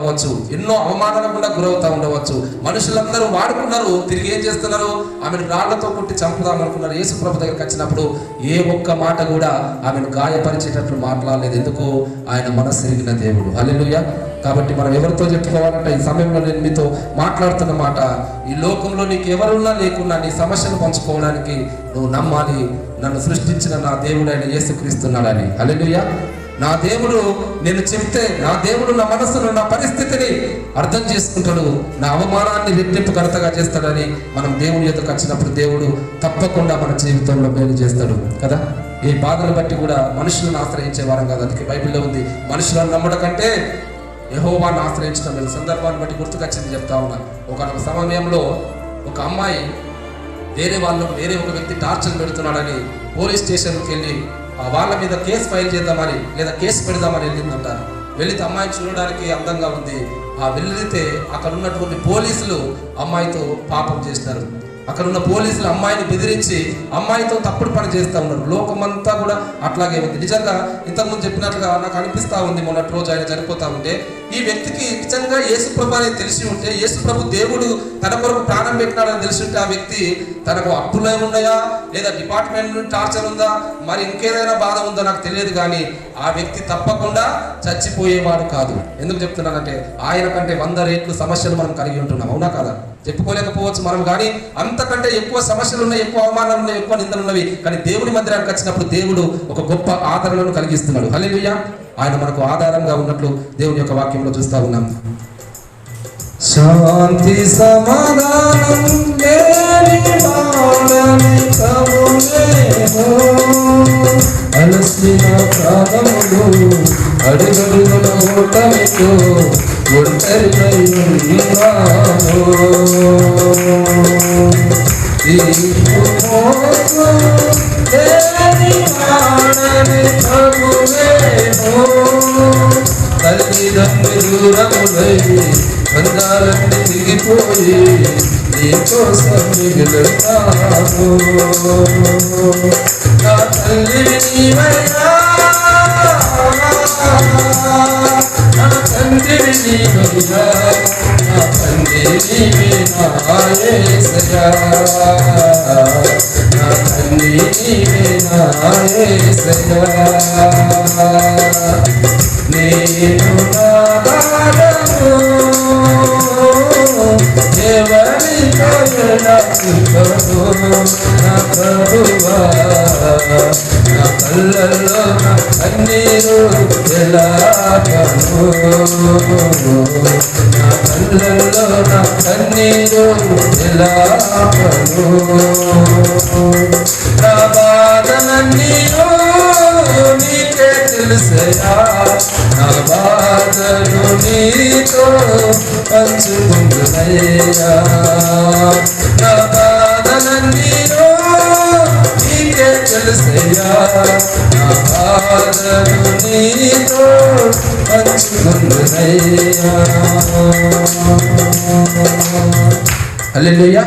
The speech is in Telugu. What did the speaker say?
ఉండవచ్చు. ఎన్నో అవమానాలకు కూడా గురవుతా ఉండవచ్చు. మనుషులందరూ వాడుకున్నారు తిరిగి ఏం చేస్తున్నారు? ఆమెను రాళ్ళతో కొట్టి చంపుదాం అనుకున్నారు. యేసు ప్రభు దగ్గరికి వచ్చినప్పుడు ఏ ఒక్క మాట కూడా ఆమెను గాయపరిచేటట్లు మాట్లాడలేదు. ఎందుకు? ఆయన మనసు తిరిగిన దేవుడు. హల్లెలూయా. కాబట్టి మనం ఎవరితో చెప్పుకోవాలంటే ఈ సమయంలో నేను మీతో మాట్లాడుతున్న మాట ఈ లోకంలో నీకు ఎవరున్నా లేకున్నా నీ సమస్యను పంచుకోవడానికి నువ్వు నమ్మాలి. నన్ను సృష్టించిన నా దేవుడు ఆయన యేసుక్రీస్తున్నాడని హల్లెలూయా. నా దేవుడు నేను చెప్తే నా దేవుడు నా మనసును నా పరిస్థితిని అర్థం చేసుకుంటాడు నా అవమానాన్ని రెట్టింపు కడతగా చేస్తాడని మనం దేవుని యొక్క వచ్చినప్పుడు దేవుడు తప్పకుండా మన జీవితంలో మేలు చేస్తాడు కదా? ఈ బాధను బట్టి కూడా మనుషులను ఆశ్రయించే వారం కాదు అందుకే బైబిల్లో ఉంది మనుషులను నమ్మడం కంటే యహోవాన్ని ఆశ్రయించడం లేదు సందర్భాన్ని బట్టి గుర్తుకొచ్చింది చెప్తా ఉన్నా. ఒక సమయంలో ఒక అమ్మాయి వేరే వాళ్ళు వేరే ఒక వ్యక్తి టార్చర్ పెడుతున్నాడని పోలీస్ స్టేషన్కి వెళ్ళి వాళ్ళ మీద కేసు ఫైల్ చేద్దామని లేదా కేసు పెడదామని వెళ్ళిందంటారు. వెళితే అమ్మాయిని చూడడానికి అందంగా ఉంది. ఆ వెళితే అక్కడ ఉన్నటువంటి పోలీసులు అమ్మాయితో పాపం చేస్తారు. అక్కడ ఉన్న పోలీసులు అమ్మాయిని బెదిరించి అమ్మాయితో తప్పుడు పని చేస్తూ ఉన్నారు. లోకమంతా కూడా అట్లాగే ఉంది. నిజంగా ఇంతకుముందు చెప్పినట్లుగా నాకు అనిపిస్తూ ఉంది మొన్నటి రోజు ఆయన చనిపోతా ఉంటే. ఈ వ్యక్తికి నిజంగా యేసుప్రభు అనేది తెలిసి ఉంటే యేసుప్రభు దేవుడు తన కొరకు ప్రాణం పెట్టినాడని తెలిసి ఉంటే ఆ వ్యక్తి తనకు అప్పులు ఉన్నాయా లేదా డిపార్ట్మెంట్ టార్చర్ ఉందా? మరి ఇంకేదైనా బాధ ఉందో? నాకు తెలియదు కానీ ఆ వ్యక్తి తప్పకుండా చచ్చిపోయేవాడు కాదు. ఎందుకు చెప్తున్నానంటే ఆయన కంటే వంద రేట్లు సమస్యలు మనం కలిగి ఉంటున్నాం. అవునా కాదా? చెప్పుకోలేకపోవచ్చు మనం కానీ అంతకంటే ఎక్కువ సమస్యలు ఉన్నాయి ఎక్కువ అవమానాలు ఉన్నాయి ఎక్కువ నిందలు ఉన్నవి. కానీ దేవుని మందిరానికి వచ్చినప్పుడు దేవుడు ఒక గొప్ప ఆదరణను కలిగిస్తున్నాడు. హల్లెలూయా! ఆయన మనకు ఆధారంగా ఉన్నట్లు దేవుని యొక్క వాక్యంలో చూస్తా ఉన్నాం. శాంతి సమాధానం అలసిన ప్రాణములు అడుగడుగుల ఓటమితో ఒంటరినై ఉన్నాము. ఈ మోసము దూరములై బంధాలన్నీ తిరిగిపోయి నీకోసం మిగులుతాము నా తల్లి నీవయ్యా నేను నా బాధను ఎవరితో నా ప్రభువా నా కళ్ళల్లో కన్నీరు ఎలా నా కళ్ళల్లో నా కన్నీరు ఎలా నా నీకే తెలుసయా? నా బాధను నీతో పంచుకుంటున్నయ్యా నా బాధనన్నీయో నీకే తెలుసయ్యా. నా బాధను నీతో పంచుకుంటున్నయ్యా హల్లెలూయా.